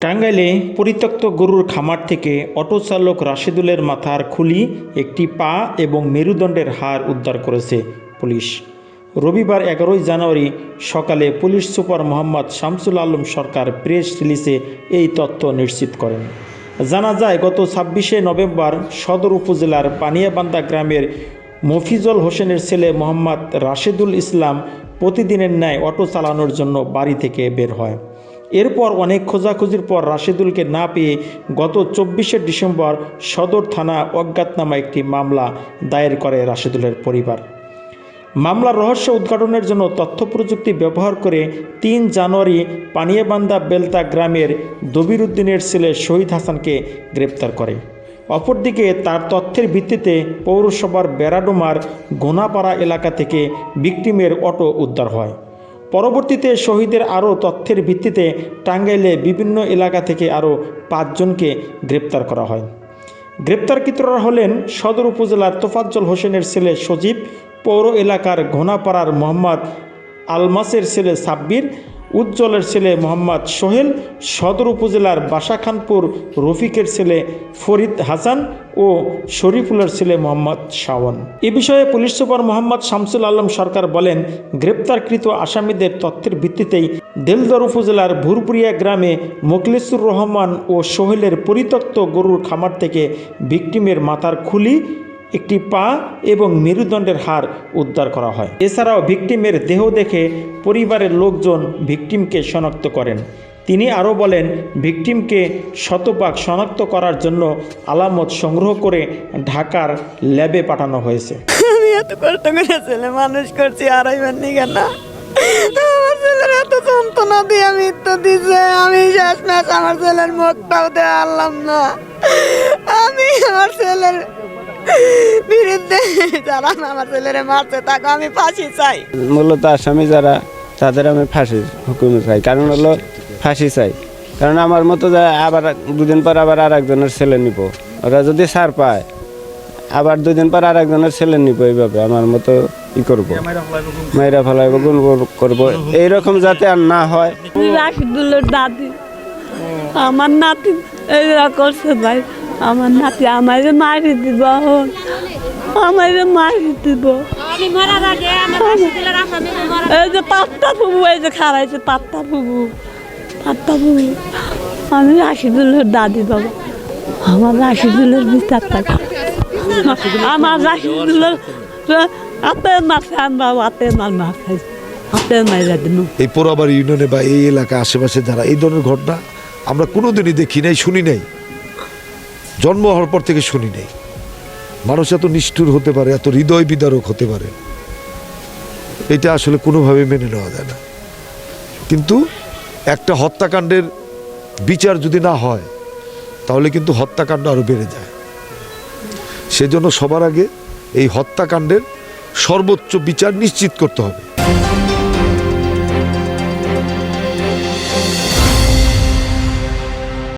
টাঙ্গাইলে পরিত্যক্ত গরুর খামার থেকে অটো চালক রাশেদুলের মাথার খুলি, একটি পা এবং মেরুদণ্ডের হার উদ্ধার করেছে পুলিশ। রবিবার এগারোই জানুয়ারি সকালে police super Mohammad Shamsul Alam Sarkar press রিলিজে এই তথ্য নিশ্চিত করেন। জানা যায়, গত ছাব্বিশে নভেম্বর সদর উপজেলার পানিয়াবান্দা গ্রামের মফিজল হোসেনের ছেলে মোহাম্মদ রাশেদুল ইসলাম প্রতিদিনের ন্যায় অটো চালানোর জন্য বাড়ি থেকে বের হয়। এরপর অনেক খোঁজাখুঁজির পর রাশেদুলকে না পেয়ে গত চব্বিশে ডিসেম্বর সদর থানা অজ্ঞাতনামা একটি মামলা দায়ের করে রাশেদুলের পরিবার। মামলার রহস্য উদ্ঘাটনের জন্য তথ্য প্রযুক্তি ব্যবহার করে তিন জানুয়ারি পানিয়াবান্দা বেলতা গ্রামের দবির উদ্দিনের ছেলে শহীদ হাসানকে গ্রেপ্তার করে। অপরদিকে তার তথ্যের ভিত্তিতে পৌরসভার বেড়াডোমার গোনাপাড়া এলাকা থেকে ভিকটিমের অটো উদ্ধার হয়। পরবর্তীতে শহীদের আরও তথ্যের ভিত্তিতে টাঙ্গাইলে বিভিন্ন এলাকা থেকে আরও পাঁচজনকে গ্রেপ্তার করা হয়। গ্রেপ্তারকৃতরা হলেন সদর উপজেলার তোফাজ্জল হোসেনের ছেলে সজীব, পৌর এলাকার ঘোনাপাড়ার মোহাম্মদ আলমাসের ছেলে সাব্বির উজ্জ্বলের ছেলে মোহাম্মদ সোহেল, সদর উপজেলার বাসাখানপুর রফিকের ছেলে ফরিদ হাসান ও শরীফুলের ছেলে মোহাম্মদ শাওন। এ বিষয়ে পুলিশ সুপার মোহাম্মদ শামসুল আলম সরকার বলেন, গ্রেপ্তারকৃত আসামিদের তথ্যের ভিত্তিতেই দেলদর উপজেলার ভুরপুরিয়া গ্রামে মোকলেসুর রহমান ও সোহেলের পরিত্যক্ত গরুর খামার থেকে ভিকটিমের মাথার খুলি একটি পা এবং মেরুদণ্ডের হার উদ্ধার করা হয়। এছাড়াও ভিকটিমের দেহ দেখে পরিবারের লোকজন ভিকটিমকে শনাক্ত করেন। তিনি আরও বলেন, ভিকটিমকে শতভাগ শনাক্ত করার জন্য আলামত সংগ্রহ করে ঢাকার ল্যাবে পাঠানো হয়েছে। আমি এত কষ্ট করে ছেলে মানুষ করছি আড়াই মানি কেন আমার ছেলের এত যন্ত্রণা দিয়ে আমি তো দিছে, আমি শেষ আমার ছেলের মুখটাও দিয়ে আনলাম না। আমি আমার ছেলের বিরুদ্ধে যারা আমার ছেলেরে মারছে তাকে আমি ফাঁসি চাই। মূলত আসামি যারা তাদের আমি ফাঁসির হুকুম চাই। কারণ হলো ফাঁসি চাই। কারণ আমার মতো যা আবার দুদিন পর আবার আর একজনের ছেলে নিব। ওরা যদি সার পায় আবার দুদিন পর আর একজনের ছেলে নিব এইভাবে আমার মতো ই করব। মাইরা ফেলাইব গুণ করব এইরকম যাতে আর না হয়। আমার নাতি এইরা করছে ভাই। আমার নাতি আমারে মারি দিব। আমারে মারি দিব। এই যে পাত্তা ফুবু এই যে খারাইছে পাত্তা ফুবু। পাত্তা ফুবু আমি রাশিদুলের দাদি বাবা। আমার রাশিদুলের বিচার থাকে আমার রাশিদুলের হাতের মাছ খান বাবা হাতের মাছ মাছ খাইছে হাতের মাইরা দিন এই পোড়াবার ইউনিয়নে বা এই এলাকা আশেপাশে যারা এই ধরনের ঘটনা আমরা কোনোদিনই দেখি নাই শুনি নাই। জন্ম হওয়ার পর থেকে শুনি নাই। মানুষ এত নিষ্ঠুর হতে পারে, এত হৃদয় বিদারক হতে পারে। এটা আসলে কোনোভাবে মেনে নেওয়া যায় না। কিন্তু একটা হত্যাকাণ্ডের বিচার যদি না হয়, তাহলে কিন্তু হত্যাকাণ্ড আরও বেড়ে যায়। সেজন্য সবার আগে এই হত্যাকাণ্ডের সর্বোচ্চ বিচার নিশ্চিত করতে হবে।